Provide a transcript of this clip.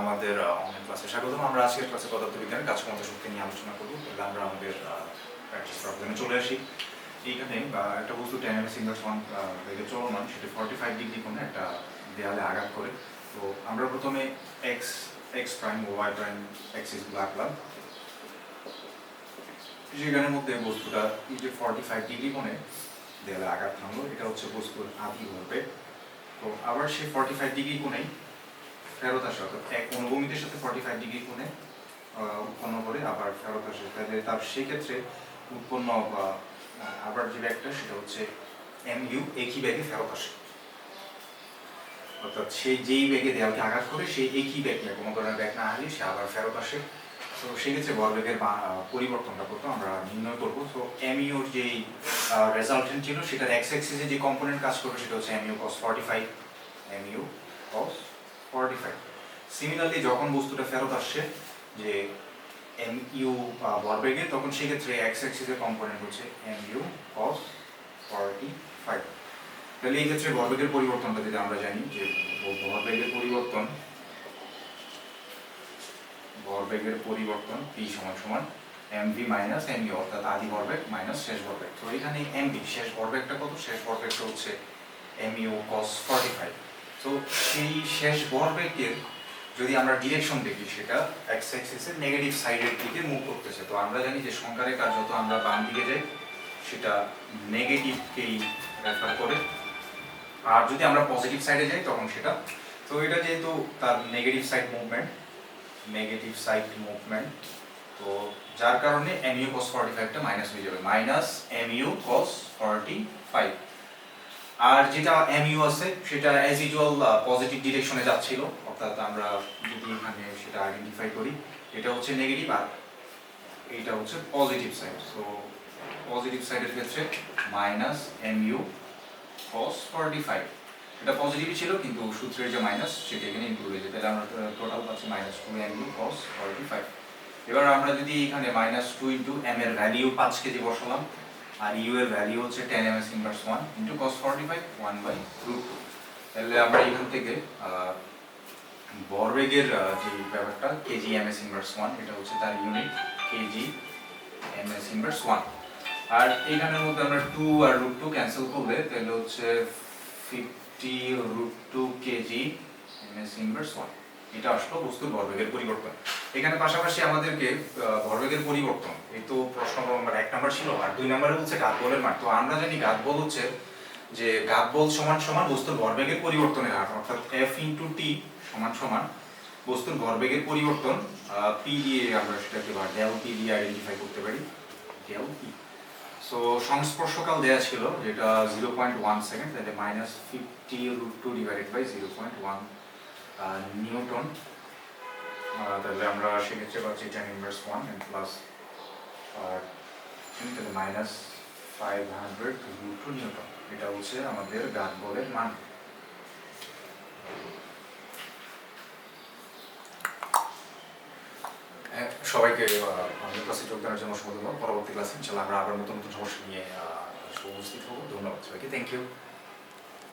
আমাদের অনলাইন ক্লাসে স্বাগতম। আমরা আজকের ক্লাসে পদার্থ বিজ্ঞানের কাজক্ষমতা শক্তি নিয়ে আলোচনা করব। তাহলে আমরা আমাদের প্র্যাকটিস প্রবলেমে চলে আসি। এইখানে একটা বস্তু সিঙ্গার ওয়ান বেগে চলমান, সেটা ফর্টি ফাইভ ডিগ্রি কোণে একটা দেয়ালে আঘাত করে। তো আমরা প্রথমে X X prime Y prime অ্যাক্সিসগুলো আঁকলাম সেখানের মধ্যে বস্তুটা যে ফর্টি ফাইভ ডিগ্রি কোণে দেয়ালে আঘাত থামলো, এটা হচ্ছে বস্তুর আদি ঘটবে তো আবার সেই ফর্টি ফাইভ ডিগ্রি কোণেই ফেরত আসে অর্থাৎ এক অনুভূমিতের সাথে ফর্টি ফাইভ ডিগ্রি কোণে উৎপন্ন করে আবার ফেরত আসে। তাহলে তার সেক্ষেত্রে উৎপন্ন বা আবার যে ব্যাগটা সেটা হচ্ছে এম ইউ একই ব্যাগে ফেরত আসে। অর্থাৎ সে যেই ব্যাগে দেয়ালকে আঘাত করে সেই একই ব্যাগ কোনো ধরনের ব্যাগ না আসলে সে আবার ফেরত আসে। তো সেক্ষেত্রে ভরবেগের বা- আহ, পরিবর্তনটা করতো আমরা নির্ণয় করব। তো এম ইউর যেই রেজাল্টেন্ট ছিল সেটার এক্স এক্সিসে যে কম্পোনেন্ট কাজ করবে সেটা হচ্ছে M U cos forty five M U cos forty five similarly যখন বস্তুটা ফেরত আসছে যে এম ইউ ভরবেগে, তখন সেক্ষেত্রে এক্স এক্সিসের কম্পোনেন্ট হচ্ছে M U cos forty five তাহলে এই ক্ষেত্রে ভরবেগের পরিবর্তনটা যদি আমরা জানি, যে ভরবেগের পরিবর্তন ভরবেগের পরিবর্তন পি সমান সমান M V minus M U অর্থাৎ আদি ভরবেগ মাইনাস শেষ ভরবেগ। তো এখানে এম ভি শেষ ভরবেগটা কত? শেষ ভরবেগটা হচ্ছে M U cos forty five তো সেই শেষ ভরবেগের যদি আমরা ডিরেকশন দেখি, সেটা এক্স এক্সিসের নেগেটিভ সাইডের দিকে মুভ করতেছে। তো আমরা জানি যে সংখ্যারের কাজ যত আমরা বাম দিকে যাই, সেটা নেগেটিভকেই রেফার করে। আর যদি আমরা পজিটিভ সাইডে যাই, তখন সেটা, তো এটা যেহেতু তার negative side movement negative side movement তো যার কারণে এম ইউ কস ফর্টি ফাইভটা মাইনাস হয়ে যাবে। Minus M U cos forty five আর যেটা এম ইউ আছে, সেটা অ্যাজ ইউজুয়াল পজিটিভ ডিরেকশনে যাচ্ছিল। অর্থাৎ আমরা যদি এখানে সেটা আইডেন্টিফাই করি। এটা হচ্ছে নেগেটিভ আর এইটা হচ্ছে পজিটিভ সাইড সো পজিটিভ সাইডের ক্ষেত্রে minus M U cos forty five এটা পজিটিভই ছিল, কিন্তু সূত্রের যে মাইনাস সেটা এখানে ইনক্লুড হয়েছে। তাহলে আমরা টোটাল পাচ্ছি minus two M U cos forty five এবার আমরা যদি এখানে মাইনাস টু ইন্টু এম এর ভ্যালিউ পাঁচ কেজি বসালাম আর ইউ এর ভ্যালিউ হচ্ছে ten M S inverse one into cos forty five one by root two তাহলে আমরা এখান থেকে বরবেগের যে ব্যাপারটা KG M S inverse one এটা হচ্ছে তার unit KG M S inverse one আর এইখানের মধ্যে আমরা টু আর রুট টু ক্যান্সেল করলে, তাহলে হচ্ছে fifty root two kg m s inverse one এটা আসলো বস্তুর ভরবেগের পরিবর্তন। এখানে পাশাপাশি আমাদেরকে ভরবেগের পরিবর্তন, এই তো প্রশ্ন নম্বর এক নাম্বার ছিল আর দুই নম্বরে হচ্ছে ঘাত বলের মান। তো আমরা জানি ঘাত বল হচ্ছে যে ঘাত বল সমান সমান বস্তুর ভরবেগের পরিবর্তনের হার, অর্থাৎ এফ ইন্টু টি সমান সমান বস্তুর ভরবেগের পরিবর্তন পি দিয়ে আমরা সেটাকে বা ডেল পি দিয়ে আইডেন্টিফাই করতে পারি। ডেল পি সো সংস্পর্শকাল দেওয়া ছিল যেটা জিরো পয়েন্ট ওয়ান সেকেন্ড তাহলে minus fifty root two divided by zero point one newton. তাহলে আমরা সেক্ষেত্রে পাচ্ছি ten inverse one and plus তাহলে minus five hundred root two newton. এটা হচ্ছে আমাদের গাত বলের মান। হ্যাঁ, সবাইকে আমাদের ক্লাসে যোগদানের জন্য অসংখ্য ধন্যবাদ। পরবর্তী ক্লাসে ইনশাল্লাহ আমরা আবার নতুন নতুন সমস্যা নিয়ে উপস্থিত হব। ধন্যবাদ সবাইকে। Thank you